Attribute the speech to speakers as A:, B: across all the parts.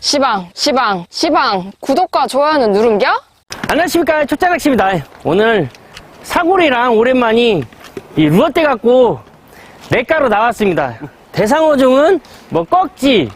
A: 시방, 시방, 시방. 구독과 좋아요는 누른겨?
B: 안녕하십니까. 초짜낚시입니다. 오늘 사골이랑 오랜만이 이 루어대 갖고 냇가로 나왔습니다. 대상어종은 뭐 꺽지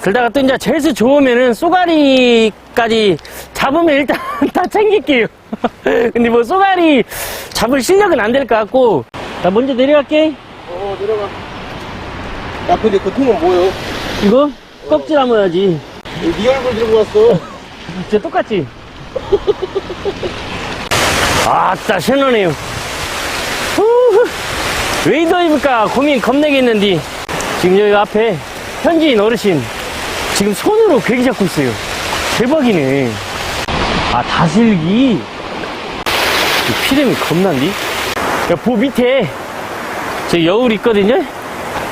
B: 그러다가 또 이제 재수 좋으면은 쏘가리까지 잡으면 일단 다 챙길게요. 근데 뭐 쏘가리 잡을 실력은 안 될 것 같고. 나 먼저 내려갈게.
C: 어 내려가. 야 근데 그 통은 뭐요?
B: 이거 꺽지 담아야지
C: 네 얼굴 들고 왔어?
B: 진짜 똑같지? 아따 후후. 왜 이더입니까? 고민 겁내겠는데 지금 여기 앞에 현지인 어르신 지금 손으로 괴기 잡고 있어요. 대박이네. 아 다슬기? 이 피렘이 겁난디? 야, 보 밑에 저 여울 있거든요?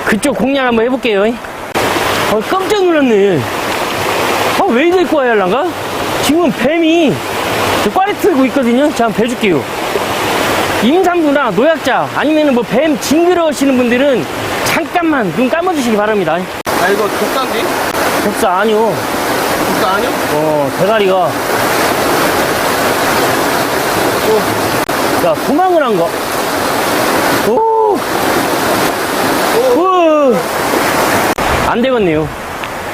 B: 그쪽 공략 한번 해볼게요. 어, 깜짝 놀랐네. 아, 왜 이럴 거야, 할란가? 지금 뱀이 저 꽈리 틀고 있거든요? 자, 한번 배줄게요. 임산부나 노약자, 아니면 뭐 뱀 징그러우시는 분들은 잠깐만 눈 감아주시기 바랍니다.
C: 아 이거 독단디?
B: 독사 아니요.
C: 독단 아니야?
B: 어, 대가리가. 어, 야, 도망을 한 거. 오! 오! 안 되겠네요.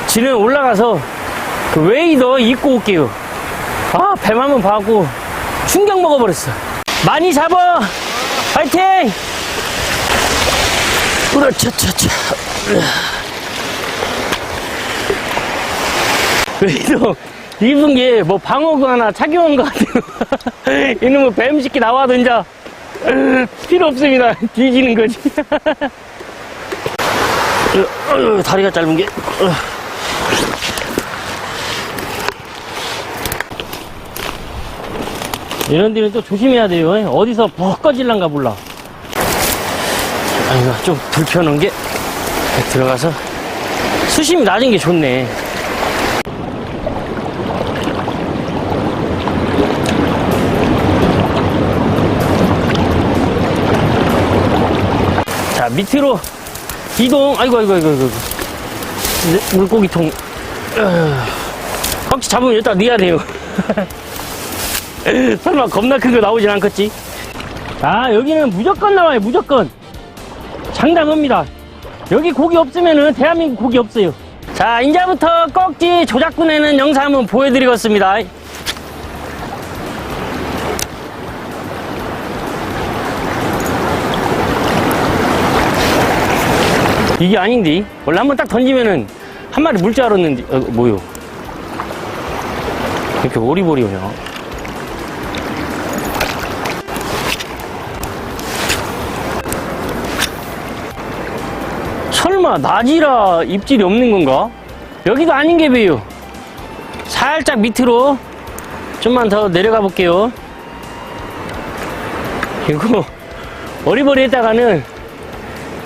B: 지는 올라가서 그 웨이더 입고 올게요. 아, 뱀 한번 봐갖고 충격 먹어버렸어. 많이 잡아! 파이팅! 으라차차차. 웨이더 입은 게 뭐 방어구 하나 착용한 것 같아요. 이놈의 뱀 새끼 나와도 이제 필요 없습니다. 뒤지는 거지. 다리가 짧은 게. 이런 데는 또 조심해야 돼요. 어디서 퍽 꺼질란가 몰라. 아이고, 좀 불편한 게 들어가서 수심이 낮은 게 좋네. 자, 밑으로 이동. 아이고, 아이고, 아이고, 아이고. 이제 물고기통. 혹시 잡으면 일단 넣어야 돼요. 설마 겁나 큰 거 나오진 않겠지? 아, 여기는 무조건 나와요, 무조건. 장담합니다. 여기 고기 없으면은 대한민국 고기 없어요. 자, 이제부터 꺽지 조작꾼에는 영상 한번 보여드리겠습니다. 이게 아닌데? 원래 한번 딱 던지면은 한 마리 물 줄 알았는데, 어, 뭐요? 이렇게 오리보리오 낮이라 입질이 없는 건가? 여기도 아닌 게 왜요? 살짝 밑으로 좀만 더 내려가 볼게요. 이거 어리버리 했다가는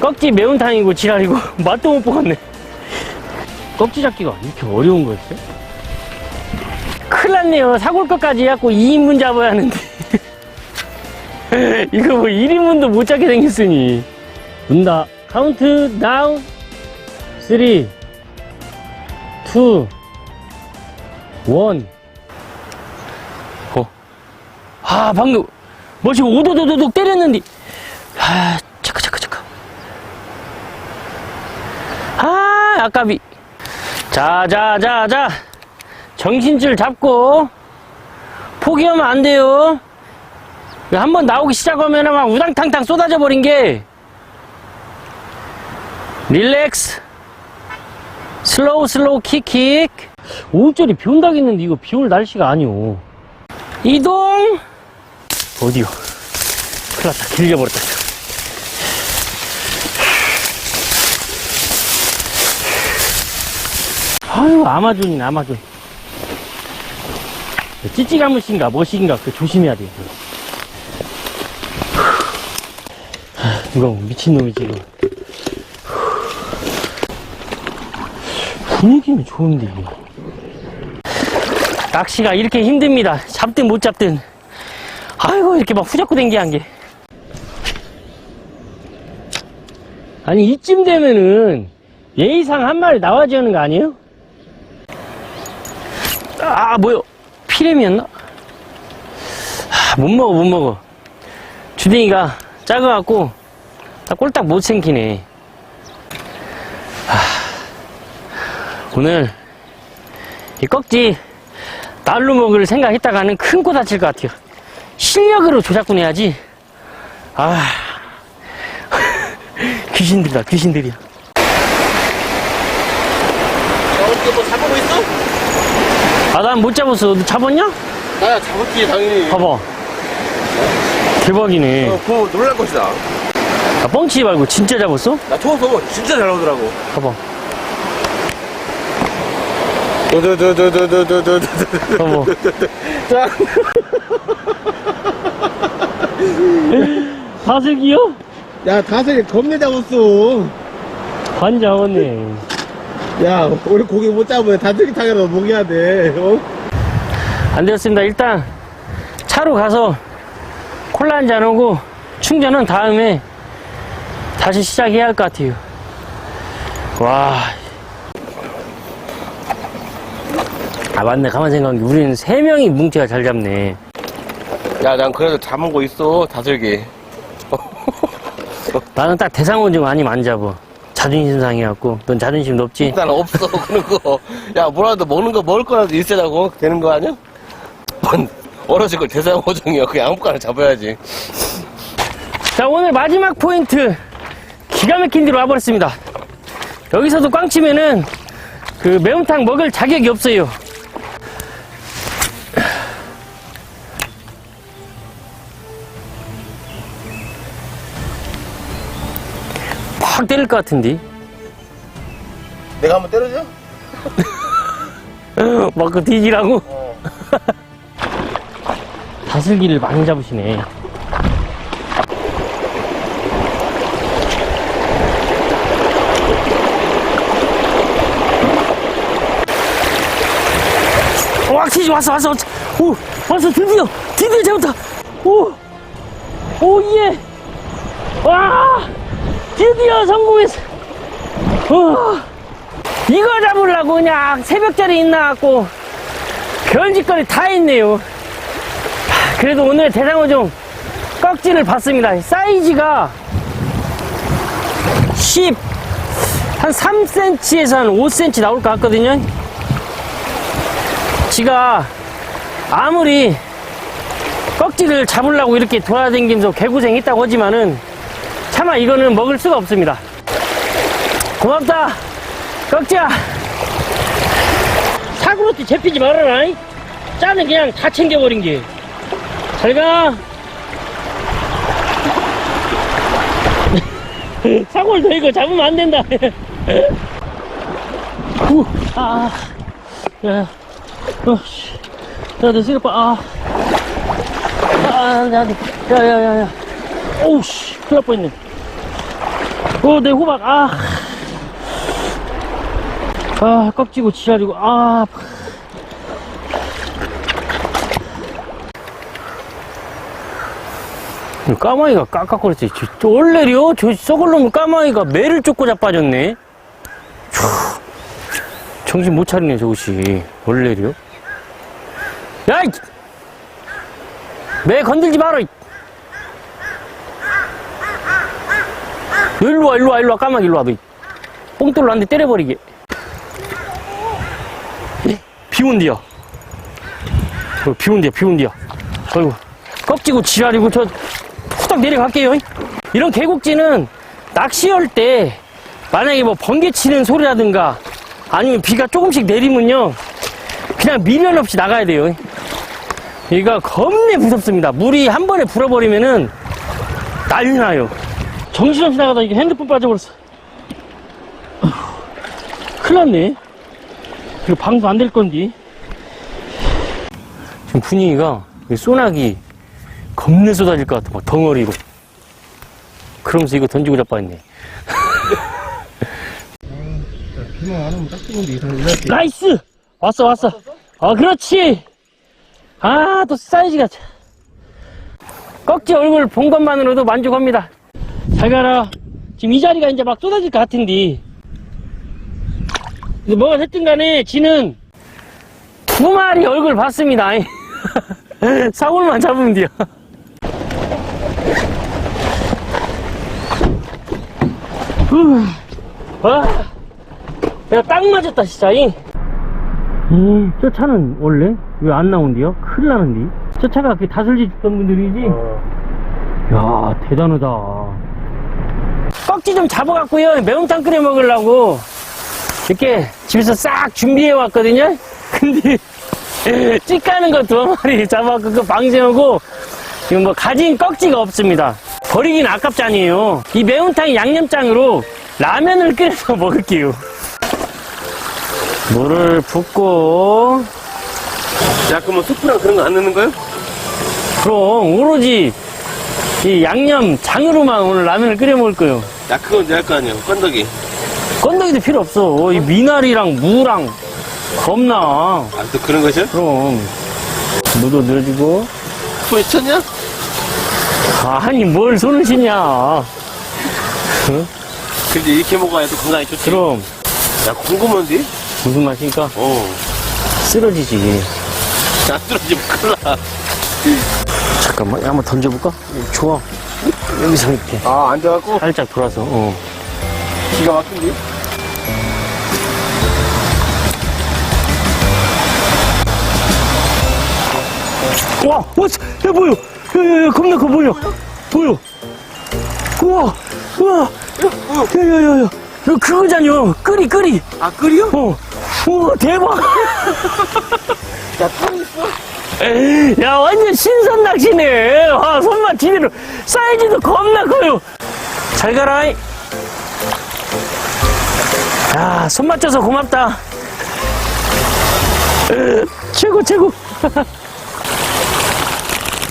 B: 꺽지 매운탕이고 지랄이고 맛도 못 보겠네. 꺽지 잡기가 이렇게 어려운 거였어요? 큰일 났네요. 사골 것까지 해갖고 2인분 잡아야 하는데. 이거 뭐 1인분도 못 잡게 생겼으니. 온다. 카운트 다운. 3, 2, 1. 어. 아, 방금, 뭐지, 오도도도독 때렸는데. 아, 잠깐, 잠깐, 잠깐. 아, 아까비. 자, 자, 자, 자. 정신줄 잡고. 포기하면 안 돼요. 한번 나오기 시작하면 막 우당탕탕 쏟아져 버린 게. 릴렉스. 슬로우, 슬로우, 킥킥. 오후절이 비 온다겠는데 이거 비 올 날씨가 아니오. 이동. 어디요? 큰일 났다. 길려버렸다. 아유, 아마존이네, 아마존. 찌찌가무신가, 뭐신가, 그 조심해야 돼. 하, 이거 미친놈이지, 이거. 분위기는 좋은데, 이게. 낚시가 이렇게 힘듭니다. 잡든 못 잡든. 아이고, 이렇게 막 후잡고 댕기한 게. 아니, 이쯤 되면은 예의상 한 마리 나와줘야 하는 거 아니에요? 아, 뭐요? 피렘이었나? 아, 못 먹어, 못 먹어. 주댕이가 작아갖고, 딱 꼴딱 못 생기네. 오늘, 이 꺽지, 날로 먹을 생각했다가는 큰 코 다칠 것 같아요. 실력으로 조작꾼 해야지. 아, 귀신들이다, 귀신들이야.
C: 어떻게 뭐 잡아고 있어?
B: 아, 난 못 잡았어. 너 잡았냐?
C: 나야 잡았지 당연히.
B: 봐봐. 대박이네.
C: 어, 그거 놀랄 것이다.
B: 아, 뻥치지 말고 진짜 잡았어?
C: 나 쳐서 진짜 잘 나오더라고.
B: 봐봐.
C: 두두두두두두두두.
B: 봐봐.
C: 자,
B: 사슬기요?
C: 야 다슬이 겁내 잡았어.
B: 환장하네.
C: 야, 우리 고기 못 잡으면 다슬기 타게라도 먹여야 돼. 어?
B: 안 되었습니다. 일단 차로 가서 콜라 한 잔 오고 충전은 다음에 다시 시작해야 할 것 같아요. 와. 아, 맞네. 가만 생각하면 우리는 세 명이 뭉치가 잘 잡네.
C: 야, 난 그래도 잡은 거 있어 다슬기.
B: 나는 딱 대상원중 아니면 안 잡아. 자존심 상해갖고. 넌 자존심 높지?
C: 난 없어 그런 거. 야, 뭐라도 먹는 거 먹을 거라도 있으라고 되는 거 아니야? 뭔 어려질 걸 대상 호정이야. 그냥 아무거나 잡아야지.
B: 자, 오늘 마지막 포인트. 기가 막힌 데로 와버렸습니다. 여기서도 꽝 치면은 그 매운탕 먹을 자격이 없어요. 팍 때릴 것 같은데.
C: 내가 한번 때려줘?
B: 막그 뒤지라고.
C: 어.
B: 다슬기를 많이 잡으시네. 왁치지 왔어 왔어 왔어. 오 왔어 드디어 드디어 잡았다 오오예 와 드디어 성공했어 와 이거 잡으려고 그냥 새벽자리 있나갖고 별짓거리 다 했네요 그래도 오늘 대상어 좀 꺽지를 봤습니다. 사이즈가 10, 한 3cm에서 한 5cm 나올 것 같거든요. 지가 아무리 꺽지를 잡으려고 이렇게 돌아다니면서 개고생 했다고 하지만은 차마 이거는 먹을 수가 없습니다. 고맙다. 꺽지야. 사고로티 잡히지 말아라. 이. 짜는 그냥 다 챙겨버린 게. 잘 가. 사골 더 이거 잡으면 안 된다. 후, 아, 야, 어, 씨. 야, 너 시럽 봐, 아. 아, 야, 야, 야, 야, 야. 오우, 씨, 큰일 날 뻔했네. 오, 내 호박, 아. 아, 껍지고 지랄이고, 아. 이 까마귀가 깍깍거렸지. 저, 저? 저 썩을 놈 까마귀가 매를 쫓고 자빠졌네. 촤, 정신 못 차리네, 저것이. 원래요? 야! 이! 매 건들지 마라! 일로 와, 일로 와, 일로 와, 까마귀 일로 와, 너. 이. 뽕돌로 한 대 때려버리게. 예? 비 온디야. 어, 비 온디야, 비 온디야. 아이고, 꺾지고 지랄이고, 저, 후딱 내려갈게요. 이런 계곡지는 낚시할 때 만약에 뭐 번개 치는 소리라든가 아니면 비가 조금씩 내리면요 그냥 미련 없이 나가야 돼요. 여기가 겁내 무섭습니다. 물이 한 번에 불어버리면은 난리 나요. 정신없이 나가다 이게 핸드폰 빠져버렸어. 큰일 났네. 이거 방송 안될 건디. 지금 분위기가 이 소나기 겁내 쏟아질 것 같아, 막 덩어리로. 그러면서 이거 던지고 자빠졌네. 나이스! 왔어, 왔어. 아, 그렇지! 아, 또 사이즈가. 참. 꺽지 얼굴 본 것만으로도 만족합니다. 잘 가라. 지금 이 자리가 이제 막 쏟아질 것 같은데. 뭐가 됐든 간에 지는 두 마리 얼굴 봤습니다. 사골만 잡으면 돼요. 후. 와, 내가 딱 맞았다, 진짜. 이. 음, 저 차는 원래 왜 안 나온디요? 큰일 나는디. 저 차가 그 다슬지 줬던 분들이지? 야, 대단하다. 꺽지 좀 잡아갖고요. 매운탕 끓여 먹으려고. 이렇게 집에서 싹 준비해 왔거든요. 근데, 찌 까는 거 두 마리 잡아갖고 그 방생하고, 지금 뭐 가진 꺽지가 없습니다. 버리긴 아깝잖아요. 이 매운탕 양념장으로 라면을 끓여서 먹을게요. 물을 붓고,
C: 야, 그러면 수프랑 그런 거 안 넣는 거예요?
B: 그럼 오로지 이 양념 장으로만 오늘 라면을 끓여 먹을 거예요.
C: 야, 그건 이제 할거 아니에요. 건더기.
B: 건더기도 필요 없어. 이 미나리랑 무랑 겁나.
C: 아, 또 그런 것이요?
B: 그럼 무도 넣어주고.
C: 손이 쳤냐?
B: 아니 뭘 손을 씻냐.
C: 근데 이렇게 먹어야 또 건강에 좋지.
B: 그럼
C: 야, 궁금한데?
B: 무슨 맛이니까
C: 어.
B: 쓰러지지.
C: 안 들어지면 큰일 나.
B: 잠깐만 한번 던져볼까? 좋아. 여기서 이렇게
C: 아, 앉아갖고?
B: 살짝 돌아서. 어.
C: 기가 막힌데?
B: 와, 와, 야, 보여. 야, 야, 야, 겁나 커 보여. 보여. 우와, 우와. 야, 야, 야, 야. 이거 그거잖여. 끓이, 끓이.
C: 아, 끓여?
B: 어. 우와, 대박.
C: 야, 탕 있어?
B: 야, 완전 신선 낚시네. 와, 손맛 제대로. 사이즈도 겁나 커요. 잘 가라. 이. 야, 손맛 줘서 고맙다. 으, 최고, 최고.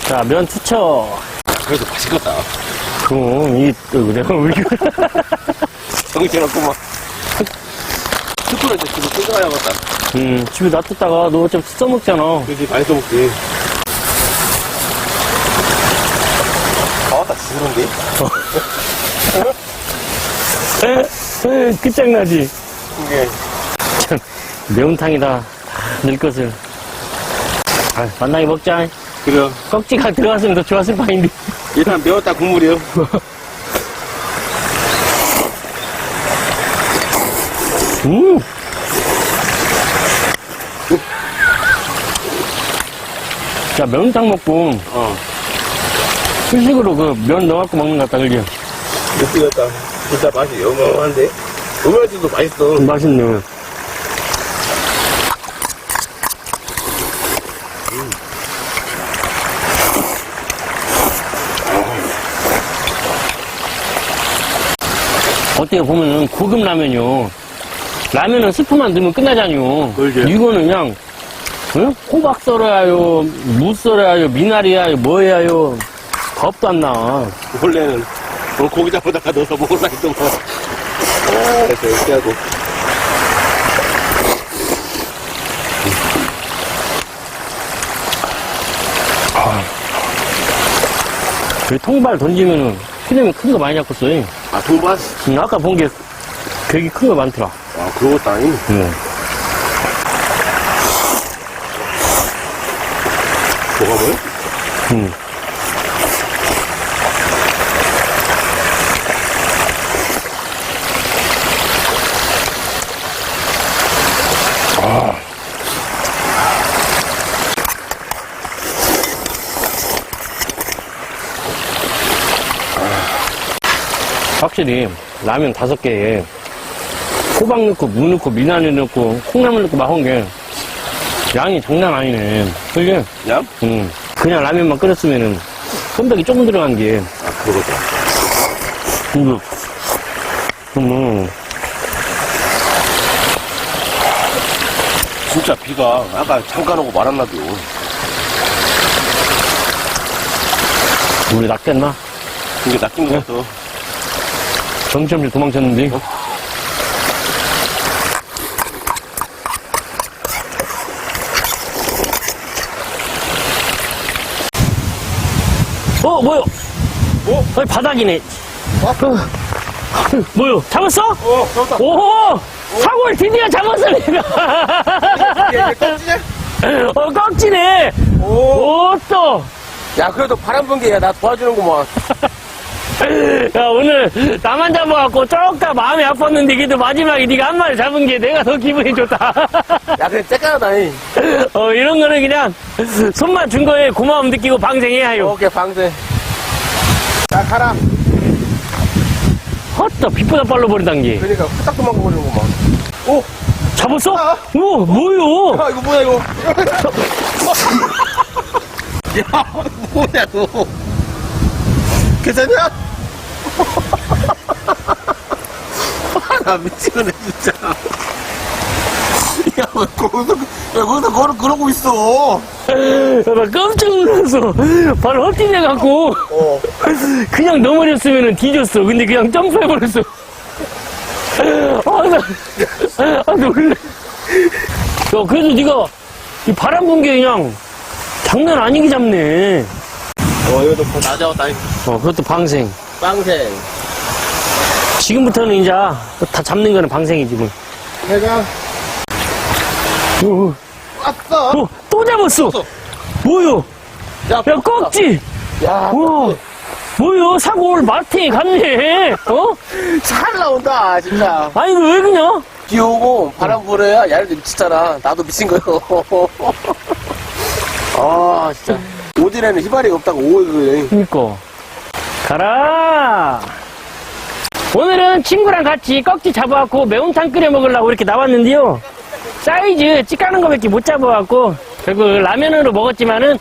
B: 자, 면 투척.
C: 그래도 맛있겠다.
B: 그럼, 이, 어이구, 내가 왜 이거.
C: 정신없구만. 수프는 이제 집에 뜯어야겠다.
B: 음, 집에 놔뒀다가 너 어차피 써먹잖아.
C: 그지 많이 써먹지. 아, 맞다, 지그런데?
B: 에, 에, 끝장나지.
C: 이게.
B: 참, 매운탕이다. 늘 것을. 아, 만나게 먹자.
C: 그래.
B: 꺽지가 들어갔으면 더 좋았을 판인데.
C: 일단 매웠다 국물이요.
B: 음! 자, 매운탕 먹고,
C: 어.
B: 후식으로 그 면 넣어갖고 먹는 것 같다, 그지?
C: 느끼겠다. 진짜 맛이 어마어마한데? 어마어마한데도 맛있어.
B: 맛있네. 어떻게 보면은 고급 라면이요. 라면은 스프만 넣으면 끝나잖요.
C: 그러죠.
B: 이거는 그냥 응? 호박 썰어야요, 무 썰어야요, 미나리야요, 뭐야요. 겁도 안 나.
C: 원래는 어, 고기 잡아다가 넣어서 먹을라 했더만. 아, 그래서 이렇게 하고.
B: 그 통발 던지면은 피레미 큰거 많이 잡혔어요.
C: 아, 통발?
B: 응, 아까 본 게 되게 큰 거 많더라.
C: 아, 그런 것도 아니네.
B: 응.
C: 뭐가 뭐요?
B: 응. 확실히 라면 다섯 개에 호박 넣고 무 넣고 미나리 넣고 콩나물 넣고 막 한 게 양이 장난 아니네. 그게
C: 얌?
B: 응. 그냥 라면만 끓였으면은 ಕೊಂ덕이 조금 들어간 게
C: 아, 그거다.
B: 이거 음,
C: 진짜 비가 아까 잠깐 오고 말았나도.
B: 우리 낚였나?
C: 이게 낚인 것 같아.
B: 정신없이 도망쳤는데 어 뭐요?
C: 뭐?
B: 어 바닥이네
C: 어?
B: 어, 뭐요? 잡았어?
C: 어, 잡았다.
B: 오호! 사골 드디어 잡았어 내가
C: 껍질이야?
B: 어, 꺽지네. 오, 또.
C: 야, 그래도 바람 분기야. 나 도와주는구만.
B: 야, 오늘 나만 잡아갖고 쪼까 마음이 아팠는데 그래도 마지막에 네가 한 마리 잡은 게 내가 더 기분이 좋다.
C: 야, 그래, 째까나다니.
B: 어, 이런 거는 그냥 손만 준 거에 고마움 느끼고 방생해야 해요.
C: 오케이, 방생. 자, 가라.
B: 헛다, 빛보다 빨로 버리단 게.
C: 그러니까, 후딱 도망가버리는구만. 오!
B: 잡았어?
C: 아.
B: 오, 뭐요?
C: 야, 이거 뭐야, 이거. 야, 뭐야, 너. 괜찮냐? 아, 나 미치겠네, 진짜. 야, 왜 거기서, 야, 거기서 그러, 그러고 있어.
B: 나 깜짝 놀라서 바로 헛디뎌갖고
C: 어.
B: 그냥 넘어졌으면 뒤졌어. 근데 그냥 점프해버렸어. 아, 나, 아, 놀래. 야, 그래도 네가 이 바람 분게 그냥 장난 아니게 잡네.
C: 어, 이것도 다 잡았다.
B: 어, 그것도 방생.
C: 빵생.
B: 지금부터는 이제 다 잡는 거는 방생이지, 뭐.
C: 내가
B: 오,
C: 왔어.
B: 어, 또 잡았어. 뭐요?
C: 야,
B: 야, 꺽지.
C: 야,
B: 우와. 뭐요? 사고 오늘 마트에 갔네. 어?
C: 잘 나온다, 진짜.
B: 아니, 너왜 그냐?
C: 비 오고 바람 불어야 야를 미치잖아. 나도 미친 거요. 아, 진짜. 오전에는 희발이가 없다고 오해
B: 그니까. 가라! 오늘은 친구랑 같이 꺽지 잡아갖고 매운탕 끓여 먹으려고 이렇게 나왔는데요. 사이즈 찌까는 거밖에 못 잡아갖고 결국 라면으로 먹었지만은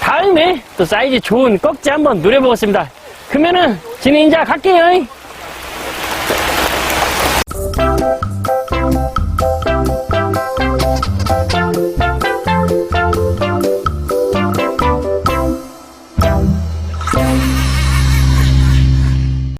B: 다음에 또 사이즈 좋은 꺽지 한번 노려보겠습니다. 그러면은 이제 갈게요.